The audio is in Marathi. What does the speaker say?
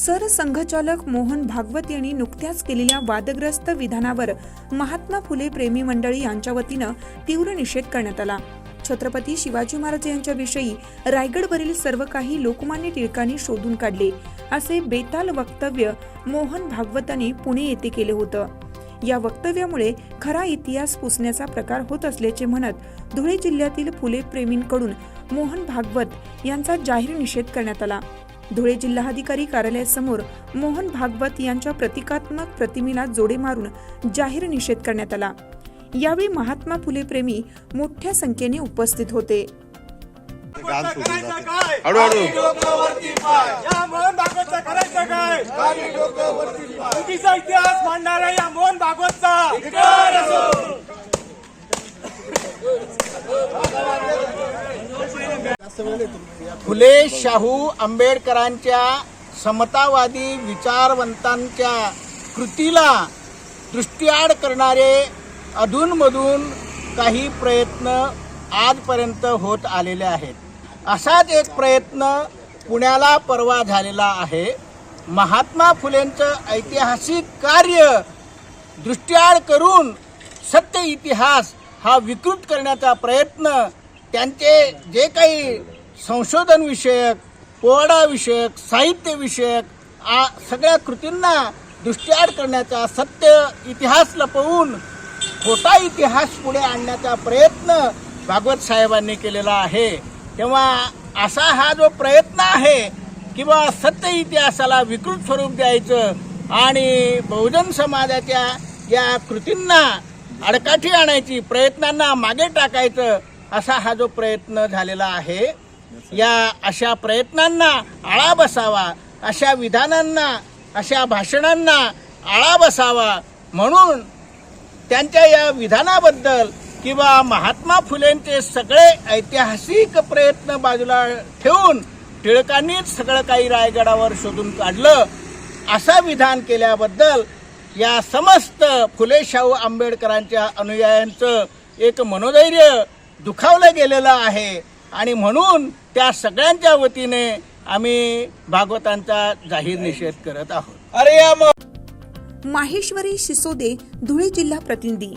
सरसंघचालक मोहन भागवत यांनी नुकत्याच केलेल्या वादग्रस्त विधानावर महात्मा फुले प्रेमी मंडळी यांच्या वतीनं तीव्र निषेध करण्यात आला. छत्रपती शिवाजी महाराज यांच्याविषयी रायगडवरील सर्व काही लोकमान्य टिळकांनी शोधून काढले असे बेताल वक्तव्य मोहन भागवतांनी पुणे येथे केले होतं. या वक्तव्यामुळे खरा इतिहास पुसण्याचा प्रकार होत असल्याचे म्हणत धुळे जिल्ह्यातील फुले प्रेमींकडून मोहन भागवत यांचा जाहीर निषेध करण्यात आला. धुळे जिल्हाधिकारी कार्यालयासमोर मोहन भागवत यांच्या प्रतिकात्मक प्रतिमेला जोडे मारून जाहीर निषेध करण्यात आला. यावेळी महात्मा फुले प्रेमी मोठ्या संख्येने उपस्थित होते. गान सोडून जाते हळूहळू या मोहन भागवतचा करायचं काय चुकीचा इतिहास मांडणारा या मोहन भागवतचा धिक्कार असो. फुले शाहू आंबेडकरांच्या समतावादी विचारवंतांच्या कृतीला दृष्टीआड करणारे अधूनमधून काही प्रयत्न आजपर्यंत होत आलेले आहेत. असाच एक प्रयत्न पुण्याला परवा झालेला आहे. महात्मा फुलेंचं ऐतिहासिक कार्य दृष्टीआड करून सत्य इतिहास हा विकृत करण्याचा प्रयत्न त्यांचे जे काही संशोधन विषयक पोवाडा विषयक साहित्य विषयक आ सगळ्या कृतींना दृष्टीआड करण्याचा सत्य इतिहास लपवून खोटा इतिहास पुढे आणण्याचा प्रयत्न भागवत साहेबांनी केलेला आहे. तेव्हा असा हा जो प्रयत्न आहे किंवा सत्य इतिहासाला विकृत स्वरूप द्यायचं आणि बहुजन समाजाच्या या कृतींना अडकाठी आणायची प्रयत्नांना मागे टाकायचं असा हा जो प्रयत्न झालेला आहे या अशा प्रयत्नांना आळा बसावा अशा विधानांना अशा भाषणांना आळा बसावा म्हणून त्यांच्या या विधानाबद्दल किंवा महात्मा फुलेंचे सगळे ऐतिहासिक प्रयत्न बाजूला ठेवून टिळकांनीच सगळं काही रायगडावर शोधून काढलं असं विधान केल्याबद्दल या समस्त फुले शाहू आंबेडकरांच्या अनुयायांचं एक मनोधैर्य दुखावलं गेलेलं आहे. आणि म्हणून त्या सगळ्यांच्या वतीने आम्ही भागवतांचा जाहीर निषेध करत आहोत. अरे या माहेश्वरी सिसोदे धुळे जिल्हा प्रतिनिधी